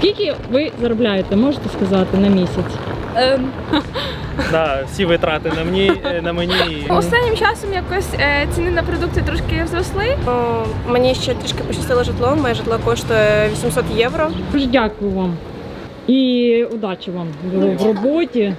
Скільки ви заробляєте, можете сказати, на місяць? Ем, Да, всі витрати на мені, е, на мені. останнім часом якось е, ціни на продукти трошки зросли. О, мені ще трішки пощастило житло. Моє житло коштує 800 євро. Дуже дякую вам і удачі вам в роботі.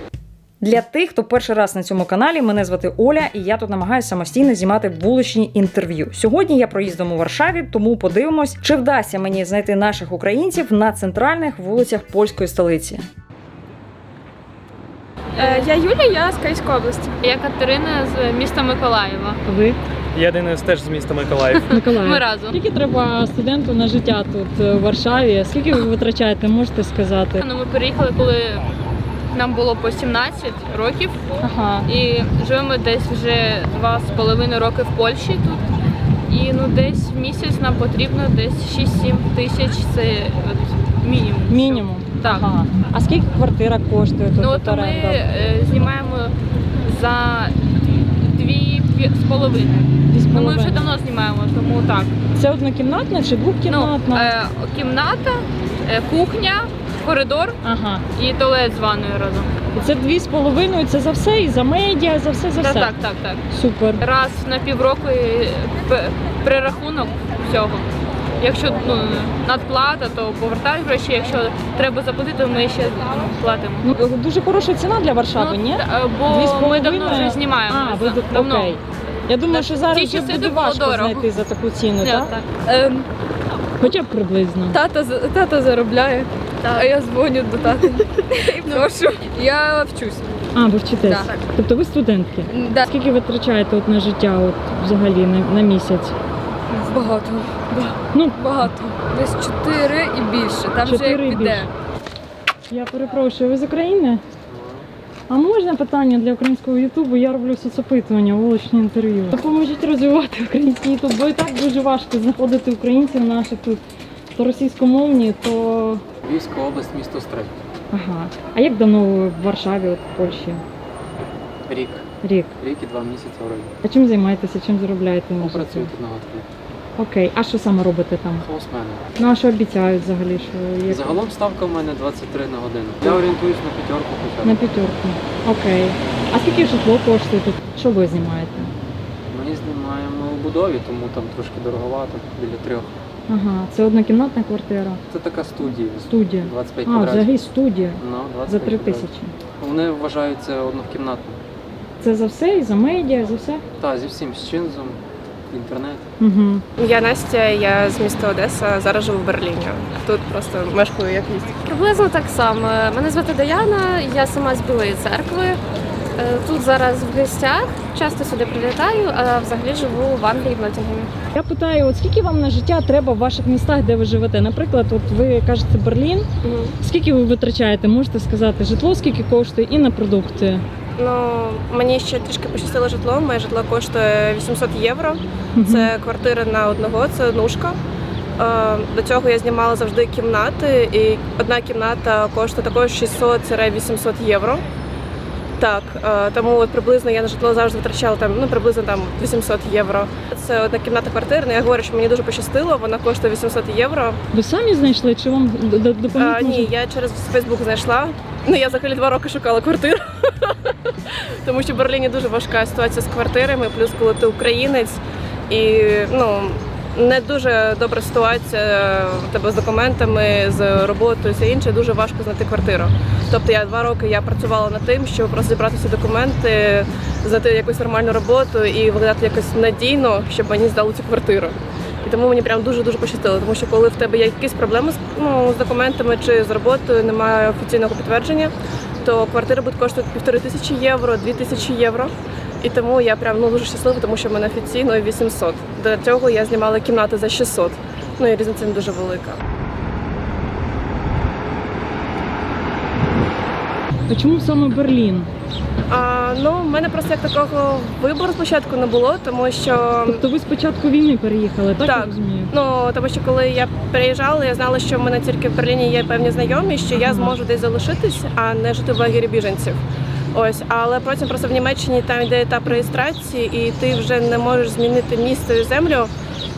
Для тих, хто перший раз на цьому каналі, мене звати Оля, і я тут намагаюся самостійно знімати вуличні інтерв'ю. Сьогодні я проїздом у Варшаві, тому подивимось, чи вдасться мені знайти наших українців на центральних вулицях польської столиці. Е, я Юля, я з Київської області. Я Катерина з міста Миколаєва. Ви Я Денис теж з міста Миколаїв. Миколаїв. Ми разом. Скільки треба студенту на життя тут е, в Варшаві? Скільки ви витрачаєте, можете сказати? Ну, ми переїхали, коли нам було по 17 років, Ага. і живемо десь вже два з половиною роки в Польщі тут. І ну десь в місяць нам потрібно десь 6-7 тисяч. Це от мінімум. Мінімум. Так. Ага. А скільки квартира коштує тут? Ну от ми оренда? е, знімаємо за дві пі- з половиною. Дві з Ну ми вже давно знімаємо, тому так. Це однокімнатна чи Ну, двокімнатна? е, кімната, е, кухня, коридор Ага. і туалет з ванною разом. І це дві з половиною, це за все, і за медіа, за все, за Так, все. так, так, так. Супер. Раз на півроку і п- перерахунок всього. Якщо ну, надплата, то повертають гроші. Якщо треба заплатити, то ми ще платимо. Ну, дуже хороша ціна для Варшави, ні? та- Дві з бо ми давно вже знімаємо. А, ви д- давно. окей. Я думаю, Так, що зараз ті вже часи буде було важко дорого. знайти за таку ціну, Ні, так? так. Хоча б приблизно. тата, тата заробляє, а я дзвоню до тати і прошу. Я вчусь. А, ви вчитесь. Так. Тобто ви студентки. Да. Скільки ви витрачаєте от на життя от, взагалі на, на місяць? Багато. Ну, Багато. Десь чотири і більше. Там вже Чотири і як піде. більше. я перепрошую, ви з України? А можна питання для українського Ютубу? Я роблю соцопитування, вуличні інтерв'ю. Допоможіть розвивати український Ютуб, бо і так дуже важко знаходити українців наших тут. То російськомовні, то. Львівська область, місто Стрий. Ага. А як давно ви в Варшаві, от в Польщі? Рік. Рік. Рік і два місяці вроді. А чим займаєтеся? Чим заробляєте на життя? Працюю тут на готелі. Окей, а що саме робите там? Хаусмен. Ну а що обіцяють взагалі? Що є Загалом ставка в мене 23 на годину. Я орієнтуюсь на п'ятерку хоча б. на п'ятерку? Окей. А скільки житло коштує тут? Що ви знімаєте? Ми знімаємо у будові, тому там трошки дороговато, біля трьох. Ага, це однокімнатна квартира, Це така студія. студія. 25 А, квадратів. взагалі студія Ну, 25 за три квадратів. тисячі. Вони вважаються однокімнатними. Це за все і за медіа, за все? Та, зі всім, з чинзом, інтернет. Угу. Я Настя, я з міста Одеса, зараз живу в Берліні. Тут просто мешкаю як місті. Приблизно так само. Мене звати Даяна, я сама з Білої церкви. Е, Тут зараз в гостях, часто сюди прилітаю, а взагалі живу в Англії в Ноттінгемі. Я питаю, от скільки вам на життя треба в ваших містах, де ви живете? Наприклад, от ви кажете Берлін. Скільки ви витрачаєте? Можете сказати житло, скільки коштує, і на продукти? Ну мені ще трішки пощастило житло. Моє житло коштує 800 євро. Мгм. Це квартира на одного, це однушка. Е, До цього я знімала завжди кімнати, і одна кімната коштує також 600-800 євро. Так, е, тому от приблизно я на житло завжди витрачала там ну приблизно там 800 євро. Це одна кімната квартира. Я говорю, що мені дуже пощастило. Вона коштує 800 євро. Ви самі знайшли, чи вам д- д- А, ні, я через Фейсбук знайшла. Ну я взагалі два роки шукала квартиру. Тому що в Берліні дуже важка ситуація з квартирами, плюс коли ти українець і ну. Не дуже добра ситуація в тебе з документами, з роботою, все інше. Дуже важко знайти квартиру. Тобто я два роки я працювала над тим, щоб просто зібрати всі документи, знайти якусь нормальну роботу і виглядати якось надійно, щоб мені здали цю квартиру. І тому мені прям дуже дуже пощастило, тому що коли в тебе є якісь проблеми з ну з документами чи з роботою, немає офіційного підтвердження, то квартира буде коштувати півтори тисячі євро, дві тисячі євро. І тому я прям ну дуже щаслива, тому що в мене офіційно 800. До цього я знімала кімнати за 600. Ну і різниця не дуже велика. А чому саме Берлін? А, ну, в мене просто як такого вибору спочатку не було, тому що Тобто ви спочатку війни переїхали, так, я Так. розумію? Ну тому що коли я переїжджала, я знала, що в мене тільки в Берліні є певні знайомі, що я зможу десь залишитись, а не жити в лагері біженців. Ось, але потім просто в Німеччині там йде етап реєстрації, і ти вже не можеш змінити місце і землю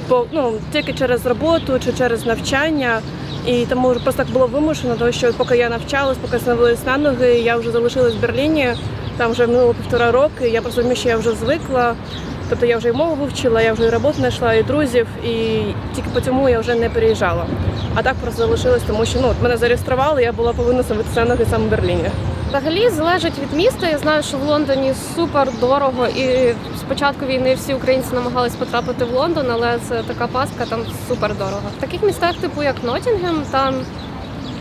по ну тільки через роботу чи через навчання. І тому просто так було вимушено, тому що поки я навчалась, поки становилась на ноги, я вже залишилась в Берліні. Там вже минуло півтора роки. Я просто розумію, що я вже звикла. Тобто я вже і мову вивчила, я вже і роботу знайшла, і друзів, і тільки по цьому я вже не переїжджала. А так просто залишилась, тому що ну мене зареєстрували, я була повинна становитися на ноги саме в Берліні. Взагалі залежить від міста. Я знаю, що в Лондоні супер дорого, і з початку війни всі українці намагались потрапити в Лондон, але це така пастка, там супер дорого. В таких містах, типу як Ноттінгем, там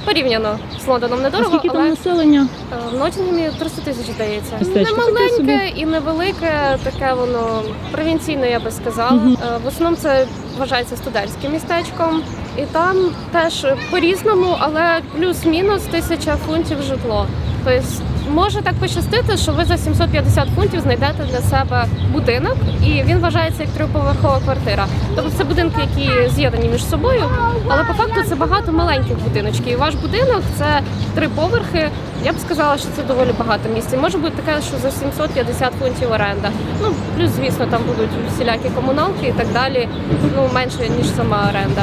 порівняно з Лондоном А скільки але там населення? е, в Ноттінгемі 300 тисяч здається. Не маленьке і невелике, таке воно провінційне, я би сказала. Е, В основному це вважається студентським містечком, і там теж по-різному, але плюс-мінус тисяча фунтів житло. Тобто може так пощастити, що ви за 750 фунтів знайдете для себе будинок, і він вважається як триповерхова квартира. Тобто це будинки, які з'єднані між собою, але по факту це багато маленьких будиночків. І ваш будинок це три поверхи. Я б сказала, що це доволі багато місць. І може бути таке, що за 750 фунтів оренда. Ну плюс, звісно, там будуть всілякі комуналки і так далі. Ну менше ніж сама оренда.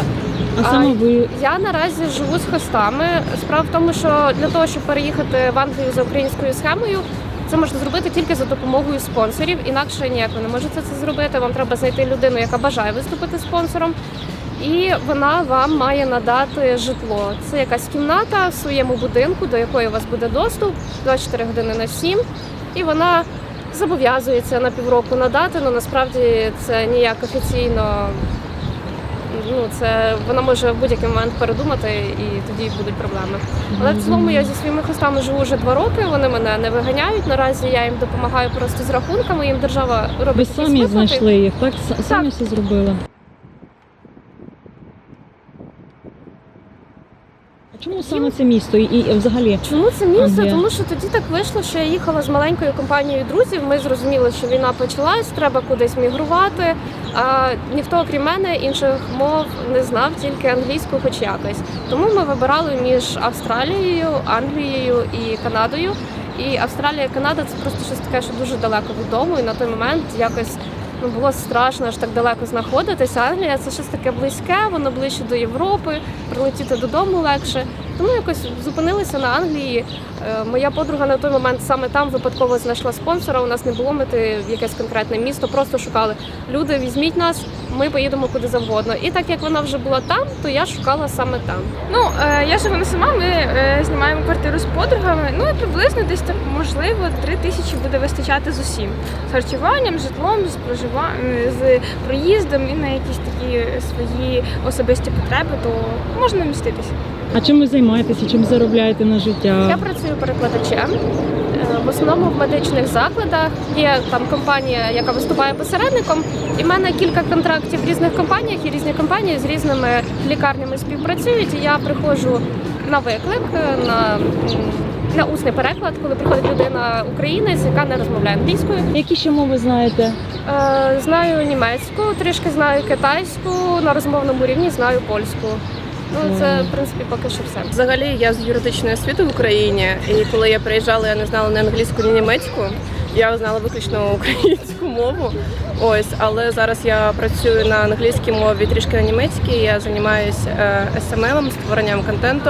А саме ви Я наразі живу з хостами. Справа в тому, що для того, щоб переїхати в Англію за українською схемою, це можна зробити тільки за допомогою спонсорів. Інакше ніяк ви не можете це зробити. Вам треба знайти людину, яка бажає виступити спонсором. І вона вам має надати житло. Це якась кімната в своєму будинку, до якої у вас буде доступ 24 години на 7. І вона зобов'язується на півроку надати, але насправді це ніяк офіційно ну це вона може в будь-який момент передумати і тоді будуть проблеми. Але в цілому я зі своїми хостами живу вже два роки. Вони мене не виганяють. Наразі я їм допомагаю просто з рахунками. Їм держава робить якісь самі виплати. знайшли їх, так? Самі все зробили. Чому саме це місто і, і взагалі? Чому це місто? Тому що тоді так вийшло, що я їхала з маленькою компанією друзів. Ми зрозуміли, що війна почалась, треба кудись мігрувати. А ніхто, окрім мене, інших мов не знав, тільки англійську, хоч якось. Тому ми вибирали між Австралією, Англією і Канадою. І Австралія і Канада це просто щось таке, що дуже далеко від дому. І на той момент якось ну було страшно аж так далеко знаходитися. Англія це щось таке близьке, воно ближче до Європи, прилетіти додому легше. Тому якось зупинилися на Англії. Е, Моя подруга на той момент саме там випадково знайшла спонсора. У нас не було мети в якесь конкретне місто, просто шукали люди, візьміть нас, ми поїдемо куди завгодно. І так як вона вже була там, то я шукала саме там. Ну, е, я живу не сама, ми е, знімаємо квартиру з подругами. Ну і приблизно десь так можливо три тисячі буде вистачати з усім. З харчуванням, житлом, з проживанням, з проїздом і на якісь такі свої особисті потреби, то можна вміститися. А чим ви займаєтеся? Чим заробляєте на життя? Я працюю перекладачем. Е, В основному в медичних закладах є там компанія, яка виступає посередником. І в мене кілька контрактів в різних компаніях, і різні компанії з різними лікарнями співпрацюють. І я приходжу на виклик, е, на, на усний переклад, коли приходить людина українець, яка не розмовляє англійською. Які ще мови знаєте? Е, Знаю німецьку, трішки знаю китайську, на розмовному рівні знаю польську. Ну це в принципі поки що все. Взагалі я з юридичної освіти в Україні, і коли я приїжджала, я не знала ні англійську, ні німецьку. Я знала виключно українську мову. Ось, але зараз я працюю на англійській мові, трішки на німецькій. Я займаюся SMM, створенням контенту.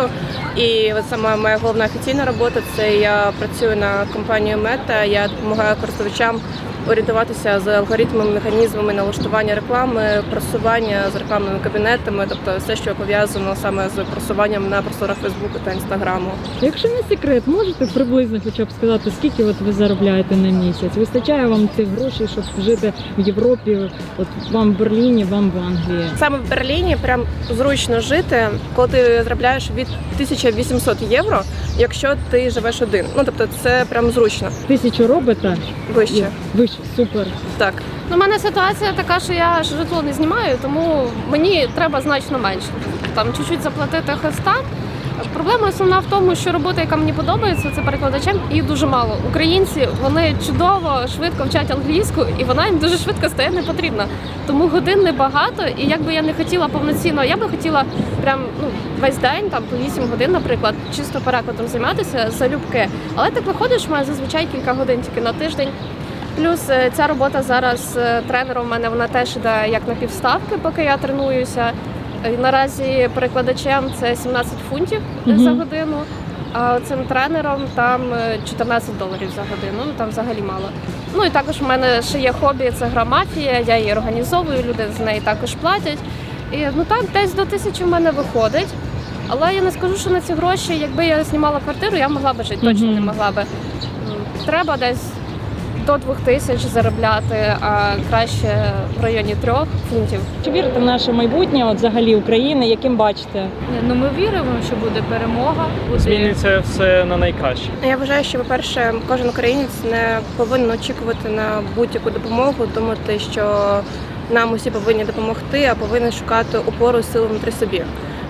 І от сама моя головна офіційна робота це я працюю на компанію Meta. Я допомагаю користувачам орієнтуватися з алгоритмами, механізмами налаштування реклами, просування з рекламними кабінетами, тобто все, що пов'язано саме з просуванням на просторах Фейсбуку та Інстаграму. Якщо не секрет, можете приблизно хоча б сказати, скільки от ви заробляєте на місяць? Вистачає вам цих грошей, щоб жити в Європі? От вам в Берліні, вам в Англії? Саме в Берліні прям зручно жити, коли ти заробляєш від 1800 євро, якщо ти живеш один. Ну тобто це прям зручно. Тисячу робите? Вище. Вище, супер. Так. Ну, у мене ситуація така, що я житло не знімаю, тому мені треба значно менше. Там чуть-чуть заплатити хостам. Проблема основна в тому, що робота, яка мені подобається, це перекладачем, їх дуже мало. Українці вони чудово швидко вчать англійську, і вона їм дуже швидко стає не потрібна. Тому годин небагато, і як би я не хотіла повноцінно, я би хотіла прям ну весь день, там по 8 годин, наприклад, чисто перекладом займатися залюбки. Але так виходить, що в зазвичай кілька годин тільки на тиждень. Плюс е, ця робота зараз е, тренером мене вона теж іде як на півставки, поки я тренуюся. Наразі перекладачем це 17 фунтів Мгм. за годину. А цим тренером там е, 14 доларів за годину. Ну там взагалі мало. Ну і також в мене ще є хобі, це гра мафія. Я її організовую, люди з неї також платять. І ну так, десь до тисячі в мене виходить. Але я не скажу, що на ці гроші, якби я знімала квартиру, я могла би жити, точно не могла би. Треба десь до двох тисяч заробляти, а краще в районі трьох фунтів. Чи вірите в наше майбутнє, от взагалі України, яким бачите? Ну ми віримо, що буде перемога, буде Зміниться все на найкраще. Я вважаю, що, по-перше, кожен українець не повинен очікувати на будь-яку допомогу, думати, що нам усі повинні допомогти, а повинен шукати опору сили внутрі собі.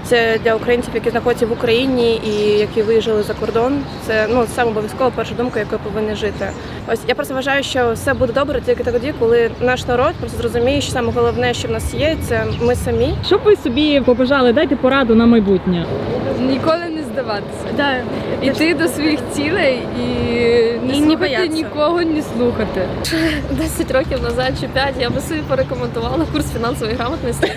Це для українців, які знаходяться в Україні і які виїжджали за кордон. Це ну саме обов'язково перша думка, якою повинні жити. Ось я просто вважаю, що все буде добре тільки тоді, коли наш народ просто зрозуміє, що саме головне, що в нас є, це ми самі. Що б ви собі побажали? Дайте пораду на майбутнє. Ніколи не здаватися. Іти до своїх цілей і не І слухати нікого, не слухати. 10 років назад чи 5 я би собі порекомендувала курс фінансової грамотності.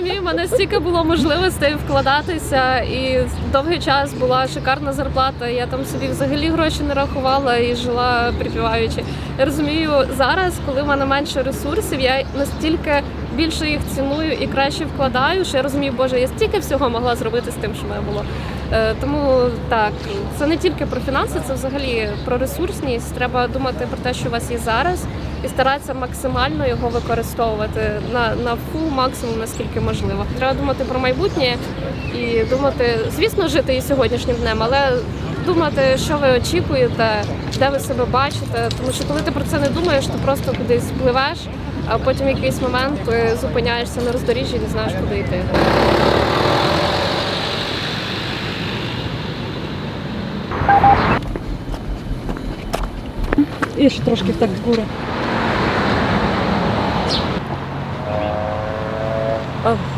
Розумію, в мене стільки було можливостей вкладатися, і довгий час була шикарна зарплата. Я там собі взагалі гроші не рахувала і жила припіваючи. Я розумію зараз, коли в мене менше ресурсів, я настільки більше їх ціную і краще вкладаю, що я розумію, боже, я стільки всього могла зробити з тим, що в мене було. Е, Тому так, це не тільки про фінанси, це взагалі про ресурсність. Треба думати про те, що у вас є зараз, і старатися максимально його використовувати на, на фул максимум, наскільки можливо. Треба думати про майбутнє і думати, звісно, жити і сьогоднішнім днем, але думати, що ви очікуєте, де ви себе бачите. Тому що коли ти про це не думаєш, то просто кудись пливеш, а потім в якийсь момент ти зупиняєшся на роздоріжжі і не знаєш, куди йти. І ще трошки так збури.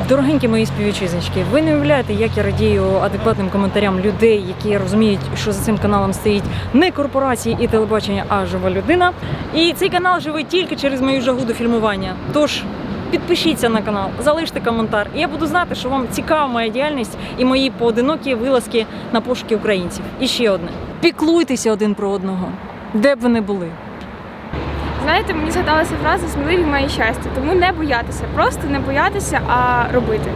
Дорогенькі мої співвітчизнички, ви не уявляєте, як я радію адекватним коментарям людей, які розуміють, що за цим каналом стоїть не корпорації і телебачення, а жива людина. І цей канал живий тільки через мою жагу до фільмування. Тож підпишіться на канал, залиште коментар, і я буду знати, що вам цікава моя діяльність і мої поодинокі вилазки на пошуки українців. І ще одне: піклуйтеся один про одного, де б ви не були. Знаєте, мені згадалася фраза сміливі має щастя, тому не боятися, просто не боятися, а робити.